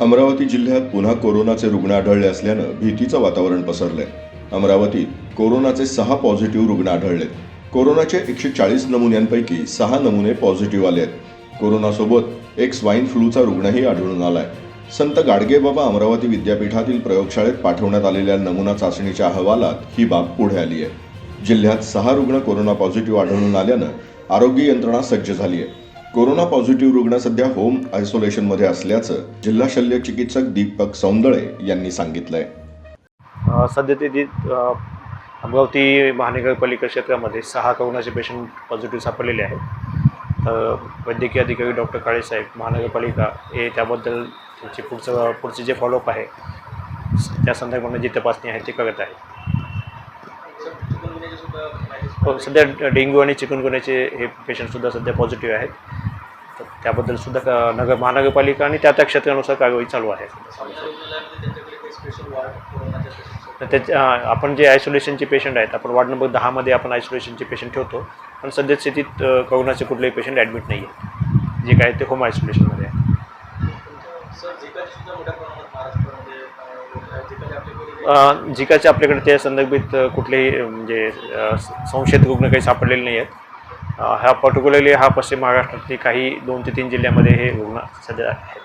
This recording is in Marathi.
अमरावती जिल्ह्यात पुन्हा कोरोनाचे रुग्ण आढळले असल्यानं भीतीचं वातावरण पसरलंय. अमरावतीत कोरोनाचे सहा पॉझिटिव्ह रुग्ण आढळलेत. कोरोनाचे एकशे चाळीस नमुन्यांपैकी सहा नमुने पॉझिटिव्ह आले आहेत कोरोनासोबत एक स्वाईन फ्लूचा रुग्णही आढळून आलाय. संत गाडगेबाबा अमरावती विद्यापीठातील प्रयोगशाळेत पाठवण्यात आलेल्या नमुना चाचणीच्या अहवालात ही बाब पुढे आली आहे जिल्ह्यात सहा रुग्ण कोरोना पॉझिटिव्ह आढळून आल्यानं आरोग्य यंत्रणा सज्ज झाली आहे कोरोना पॉझिटिव्ह रुग्ण सध्या होम आयसोलेशनमध्ये असल्याचं जिल्हा शल्य चिकित्सक दीपक सौंदळे यांनी सांगितलंय. सध्या ते अमरावती महानगरपालिका क्षेत्रामध्ये सहा कोरोनाचे पेशंट पॉझिटिव्ह सापडलेले आहेत. तर वैद्यकीय अधिकारी डॉक्टर काळेसाहेब महानगरपालिका हे त्याबद्दल त्यांचे पुढचं पुढचे जे फॉलोअप आहे त्या संदर्भाने जी तपासणी आहे ते करत आहे हो सध्या डेंग्यू आणि चिकनगुन्याचे हे पेशंटसुद्धा सध्या पॉझिटिव्ह आहेत. तर त्याबद्दल सुद्धा क- नगर महानगरपालिका आणि त्या त्या क्षेत्रानुसार कारवाई चालू आहे. तर त्याच्या आपण जे आयसोलेशनचे पेशंट आहेत आपण वार्ड नंबर दहामध्ये आपण आयसोलेशनचे पेशंट ठेवतो. पण सध्या स्थितीत अ, कोरोनाचे कुठलेही पेशंट ॲडमिट नाही आहेत जे काय ते होम आयसोलेशनमध्ये आहे. जिकाचे झिकाचे आपल्याकडे त्या संदर्भित कुठलेही म्हणजे संशयित रुग्ण काही सापडलेले नाही आहेत ह्या हा पर्टिक्युलरली हा पश्चिम महाराष्ट्रातील काही दोन ते तीन जिल्ह्यामध्ये हे रुग्ण सध्या आहेत.